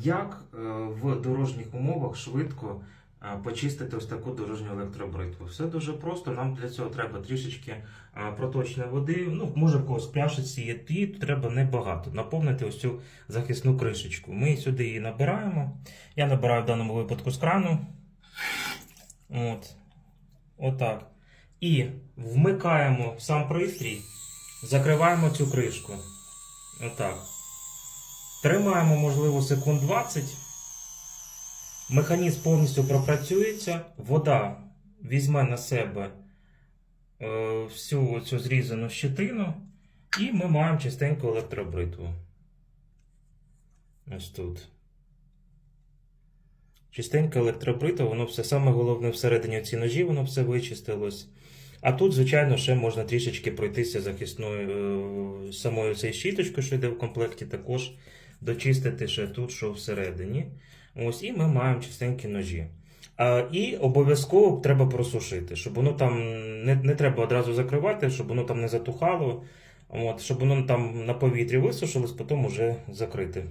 Як е, в дорожніх умовах швидко е, почистити ось таку дорожню електробритву? Все дуже просто. Нам для цього треба трішечки е, проточної води. Ну, може в когось пляшиці є, і треба небагато. Наповнити ось цю захисну кришечку. Ми сюди її набираємо. Я набираю в даному випадку з крану. От. Отак. І вмикаємо сам пристрій, закриваємо цю кришку. Отак. Тримаємо, можливо, секунд 20. Механізм повністю пропрацюється. Вода візьме на себе е, всю цю зрізану щетину. І ми маємо чистеньку електробритву. Ось тут. Чистенька електробритва, воно все саме головне всередині ці ножі, воно все вичистилось. А тут, звичайно, ще можна трішечки пройтися захисною е, самою цією щіточкою, що йде в комплекті, також дочистити ще тут, що всередині. Ось, і ми маємо чистенькі ножі. А, і обов'язково треба просушити, щоб воно там не, не треба одразу закривати, щоб воно там не затухало, от, щоб воно там на повітрі висушилось, потім вже закрити.